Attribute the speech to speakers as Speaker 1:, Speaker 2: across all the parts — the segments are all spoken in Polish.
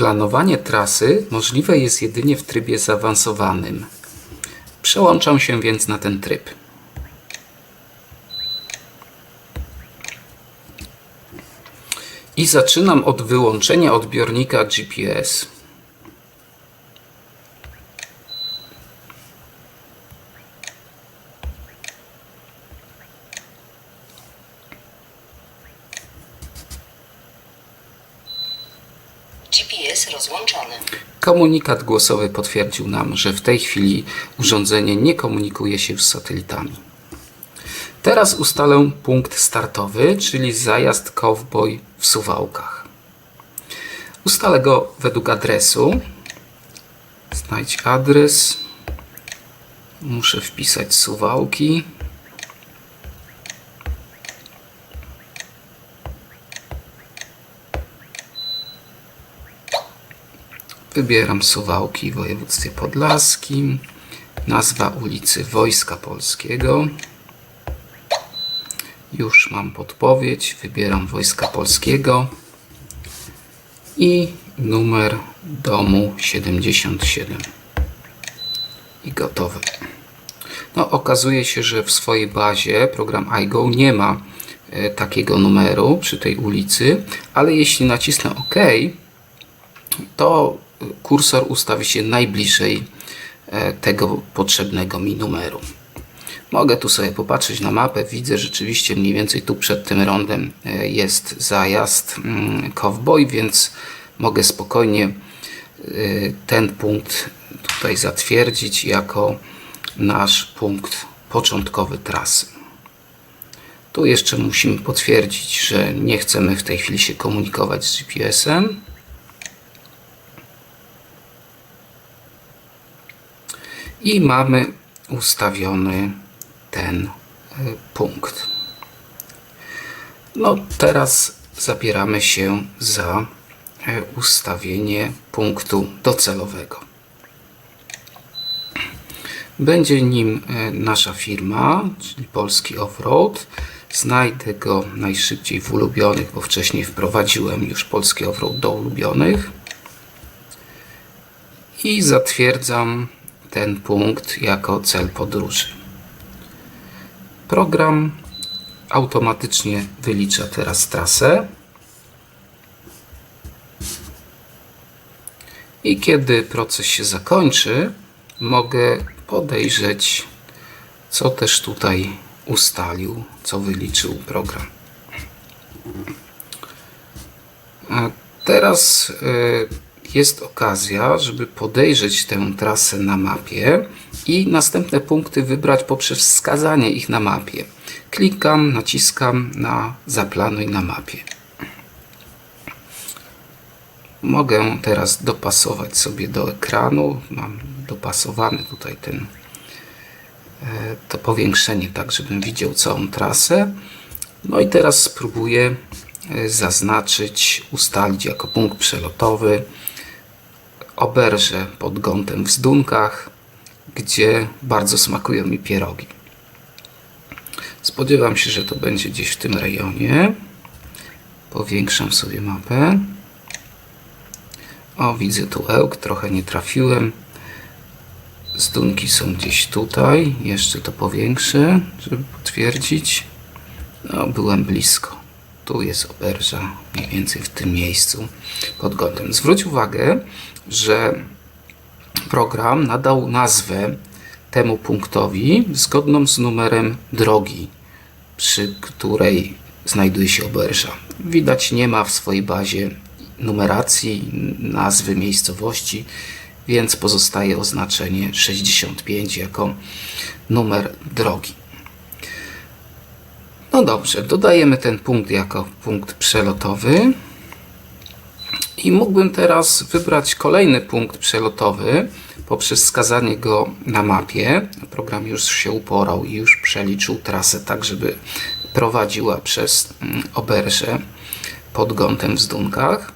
Speaker 1: Planowanie trasy możliwe jest jedynie w trybie zaawansowanym. Przełączam się więc na ten tryb. I zaczynam od wyłączenia odbiornika GPS.
Speaker 2: Rozłączony.
Speaker 1: Komunikat głosowy potwierdził nam, że w tej chwili urządzenie nie komunikuje się z satelitami. Teraz ustalę punkt startowy, czyli zajazd Cowboy w Suwałkach. Ustalę go według adresu. Znajdź adres. Muszę wpisać Suwałki. Wybieram Suwałki w województwie podlaskim. Nazwa ulicy Wojska Polskiego. Już mam podpowiedź. Wybieram Wojska Polskiego. I numer domu 77. I gotowe. No, okazuje się, że w swojej bazie program iGo nie ma e, takiego numeru przy tej ulicy, ale jeśli nacisnę OK, to kursor ustawi się najbliżej e, tego potrzebnego mi numeru. Mogę tu sobie popatrzeć na mapę, widzę rzeczywiście mniej więcej tu przed tym rondem e, jest zajazd mm, Cowboy, więc mogę spokojnie e, ten punkt tutaj zatwierdzić jako nasz punkt początkowy trasy. Tu jeszcze musimy potwierdzić, że nie chcemy w tej chwili się komunikować z GPS-em. I mamy ustawiony ten y, punkt. No teraz zabieramy się za y, ustawienie punktu docelowego. Będzie nim y, nasza firma, czyli Polski Offroad. Znajdę go najszybciej w ulubionych, bo wcześniej wprowadziłem już Polski Offroad do ulubionych. I zatwierdzam ten punkt jako cel podróży. Program automatycznie wylicza teraz trasę. I kiedy proces się zakończy, mogę podejrzeć, co też tutaj ustalił, co wyliczył program. Teraz yy, jest okazja, żeby podejrzeć tę trasę na mapie i następne punkty wybrać poprzez wskazanie ich na mapie. Klikam, naciskam na zaplanuj na mapie. Mogę teraz dopasować sobie do ekranu. Mam dopasowany tutaj ten e, to powiększenie, tak żebym widział całą trasę. No i teraz spróbuję e, zaznaczyć, ustalić jako punkt przelotowy oberże pod gątem w Zdunkach, gdzie bardzo smakują mi pierogi. Spodziewam się, że to będzie gdzieś w tym rejonie. Powiększam sobie mapę. O, widzę tu ełk, trochę nie trafiłem. Zdunki są gdzieś tutaj. Jeszcze to powiększę, żeby potwierdzić. No, byłem blisko. Tu jest oberża, mniej więcej w tym miejscu pod gątem. Zwróć uwagę, że program nadał nazwę temu punktowi zgodną z numerem drogi, przy której znajduje się oberża. Widać, nie ma w swojej bazie numeracji, nazwy miejscowości, więc pozostaje oznaczenie 65 jako numer drogi. No dobrze, dodajemy ten punkt jako punkt przelotowy. I mógłbym teraz wybrać kolejny punkt przelotowy poprzez skazanie go na mapie. Program już się uporał i już przeliczył trasę tak, żeby prowadziła przez mm, oberże pod gątem w Zdunkach.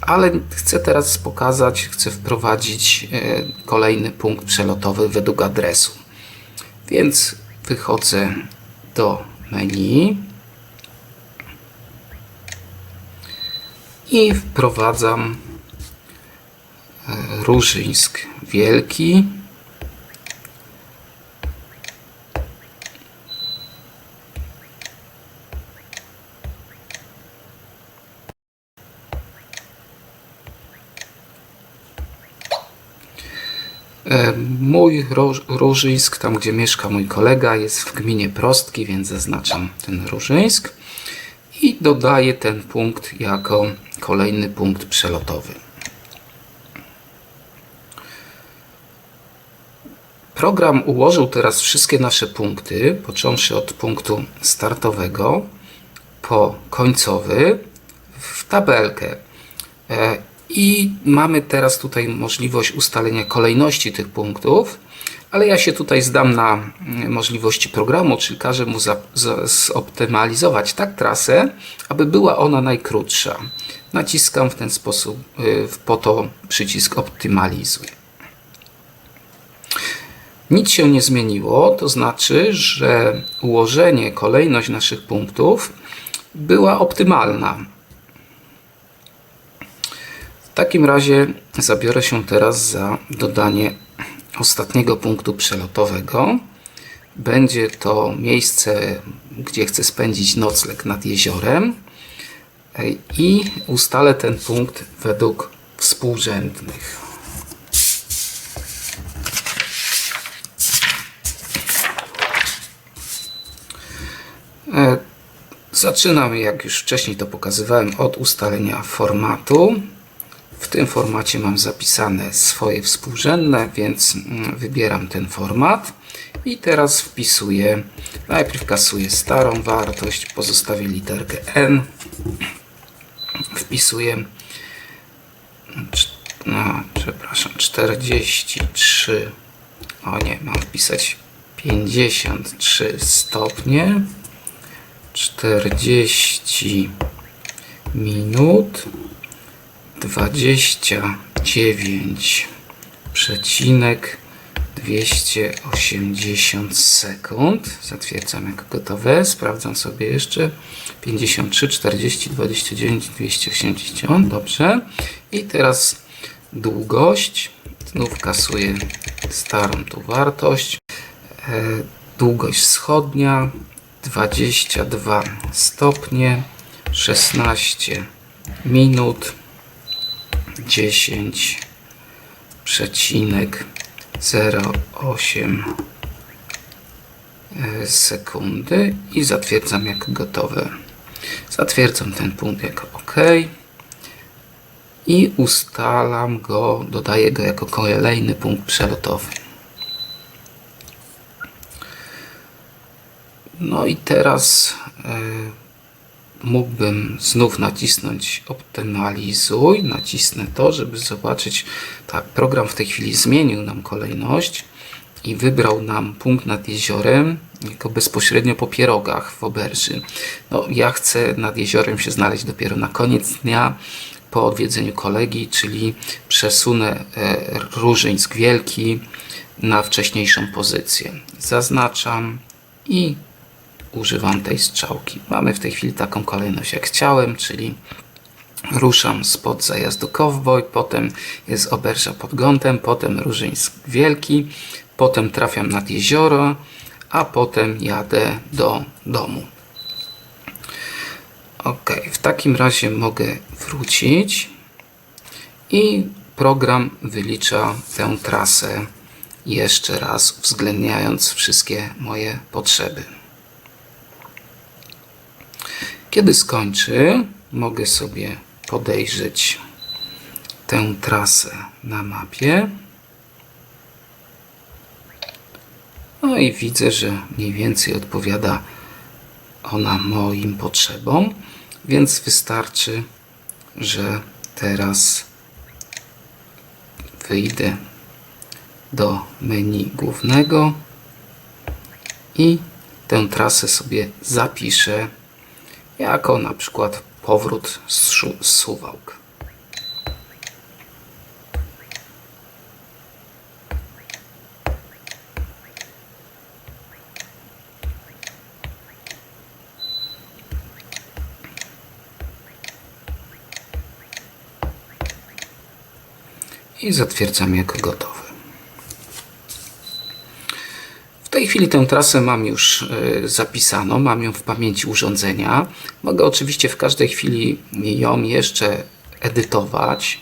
Speaker 1: Ale chcę teraz pokazać, chcę wprowadzić e, kolejny punkt przelotowy według adresu. Więc wychodzę do menu i wprowadzam e, Różyńsk Wielki. Mój Ro- Różyńsk, tam gdzie mieszka mój kolega, jest w gminie Prostki, więc zaznaczam ten Różyńsk i dodaję ten punkt jako kolejny punkt przelotowy. Program ułożył teraz wszystkie nasze punkty, począwszy od punktu startowego po końcowy w tabelkę. I mamy teraz tutaj możliwość ustalenia kolejności tych punktów, ale ja się tutaj zdam na mm, możliwości programu, czyli każę mu za, za, zoptymalizować tak trasę, aby była ona najkrótsza. Naciskam w ten sposób y, po to przycisk optymalizuj. Nic się nie zmieniło, to znaczy, że ułożenie, kolejność naszych punktów była optymalna. W takim razie zabiorę się teraz za dodanie ostatniego punktu przelotowego. Będzie to miejsce, gdzie chcę spędzić nocleg nad jeziorem i ustalę ten punkt według współrzędnych. E, Zaczynam, jak już wcześniej to pokazywałem, od ustalenia formatu. Tym formacie mam zapisane swoje współrzędne, więc mm, wybieram ten format i teraz wpisuję, najpierw kasuję starą wartość, pozostawię literkę N, wpisuję, no, przepraszam, 43, o nie, mam wpisać 53 stopnie, 40 minut 29 przecinek 280 sekund. Zatwierdzam jako gotowe. Sprawdzam sobie jeszcze. 53, 40, 29, 280. Dobrze. I teraz długość. Znów kasuję starą tu wartość. E, Długość wschodnia 22 stopnie 16 minut 10 przecinek 08 e, sekundy i zatwierdzam jako gotowe. Zatwierdzam ten punkt jako OK i ustalam go, dodaję go jako kolejny punkt przelotowy. No i teraz e, mógłbym znów nacisnąć optymalizuj, nacisnę to, żeby zobaczyć, tak, program w tej chwili zmienił nam kolejność i wybrał nam punkt nad jeziorem jako bezpośrednio po pierogach w Oberży. No, ja chcę nad jeziorem się znaleźć dopiero na koniec dnia, po odwiedzeniu kolegi, czyli przesunę e, Różyńsk Wielki na wcześniejszą pozycję. Zaznaczam i używam tej strzałki. Mamy w tej chwili taką kolejność jak chciałem, czyli ruszam spod zajazdu Cowboy, potem jest Oberża pod Gątem, potem Różyńsk Wielki, potem trafiam nad jezioro, a potem jadę do domu. Ok, w takim razie mogę wrócić i program wylicza tę trasę jeszcze raz, uwzględniając wszystkie moje potrzeby. Kiedy skończy, mogę sobie podejrzeć tę trasę na mapie. No i widzę, że mniej więcej odpowiada ona moim potrzebom, więc wystarczy, że teraz wyjdę do menu głównego i tę trasę sobie zapiszę jako na przykład powrót z, z Suwałk. i zatwierdzam jako gotowy tej chwili tę trasę mam już y, zapisaną, mam ją w pamięci urządzenia. Mogę oczywiście w każdej chwili ją jeszcze edytować,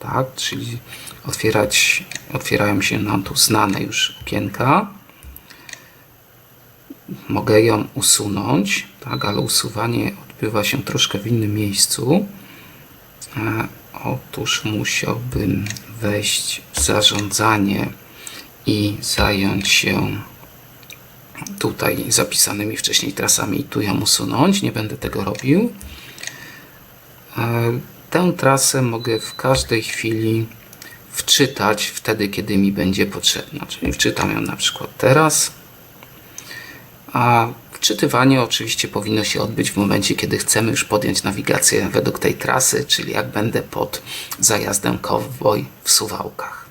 Speaker 1: tak? czyli otwierać, otwierają się nam tu znane już okienka. Mogę ją usunąć, tak? ale usuwanie odbywa się troszkę w innym miejscu. E, Otóż musiałbym wejść w zarządzanie i zająć się tutaj zapisanymi wcześniej trasami i tu ją usunąć. Nie będę tego robił. E, Tę trasę mogę w każdej chwili wczytać wtedy, kiedy mi będzie potrzebna. Czyli wczytam ją na przykład teraz. A wczytywanie oczywiście powinno się odbyć w momencie, kiedy chcemy już podjąć nawigację według tej trasy, czyli jak będę pod zajazdem Cowboy w Suwałkach.